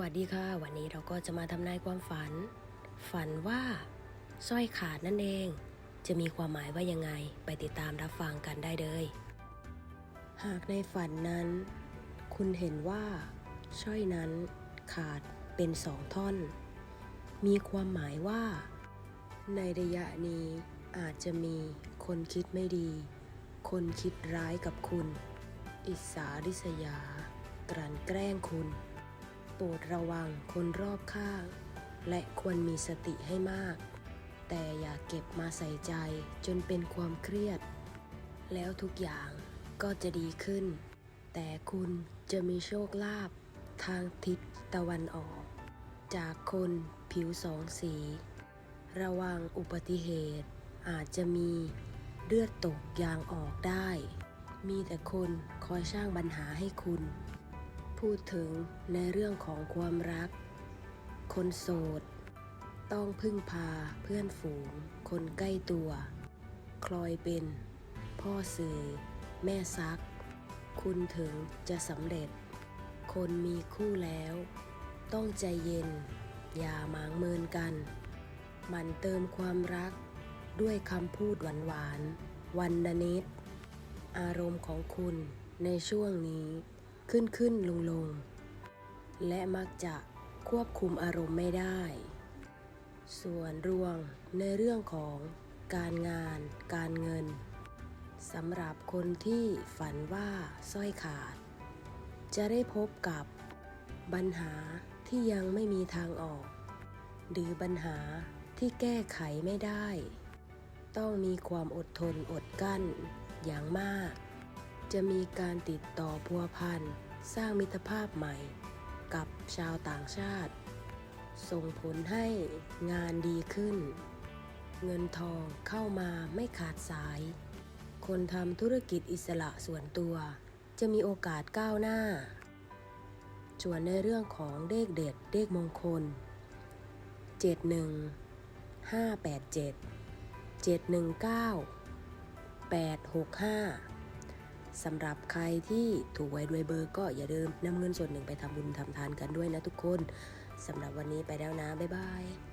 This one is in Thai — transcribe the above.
วัสดีค่ะ วันนี้เราก็จะมาทำนายความฝัน ฝันว่าสร้อยขาดนั่นเอง จะมีความหมายว่ายังไงไปติดตามรับฟังกันได้เลย หากในฝันนั้น คุณเห็นว่าสร้อยนั้นขาดเป็นสองท่อน มีความหมายว่า ในระยะนี้อาจจะมีคนคิดไม่ดี คนคิดร้ายกับคุณ อิสาริษยา กลั่นแกล้งคุณ โปรดระวังคนรอบข้าง และควรมีสติให้มาก แต่อย่าเก็บมาใส่ใจจนเป็นความเครียด แล้วทุกอย่างก็จะดีขึ้น แต่คุณจะมีโชคลาภทางทิศตะวันออก จากคนผิวสองสี ระวังอุบัติเหตุ อาจจะมีเลือดตกยางออกได้ มีแต่คนคอยสร้างปัญหาให้คุณ พูดถึงในเรื่องของความรัก คนโสด ต้องพึ่งพาเพื่อนฝูง คนใกล้ตัว คลอยเป็น พ่อสื่อ แม่ซัก คุณถึงจะสำเร็จ คนมีคู่แล้ว ต้องใจเย็น อย่าหมางเมินกัน มันเติมความรักด้วยคำพูดหวานๆวันดนิดอารมณ์ของคุณในช่วงนี้ ขึ้นขึ้นลงลงและมักจะควบคุมอารมณ์ไม่ได้ ส่วนรวงในเรื่องของการงาน การเงินสำหรับคนที่ฝันว่าสร้อยขาด จะได้พบกับปัญหาที่ยังไม่มีทางออก หรือปัญหาที่แก้ไขไม่ได้ ต้องมีความอดทนอดกั้นอย่างมาก จะมีการติดต่อพัวพันสร้างมิตรภาพใหม่ กับชาวต่างชาติ ส่งผลให้งานดีขึ้น เงินทองเข้ามาไม่ขาดสาย คนทำธุรกิจอิสระส่วนตัว จะมีโอกาสก้าวหน้าส่วนในเรื่องของเลขเด็ดเลขมงคล 71 587 719 865 สำหรับใครที่ถูกไว้ด้วยเบอร์ก็อย่าลืมนำเงินส่วนหนึ่งไปทำบุญทำทานกันด้วยนะทุกคนสำหรับวันนี้ไปแล้วนะ บ๊ายบาย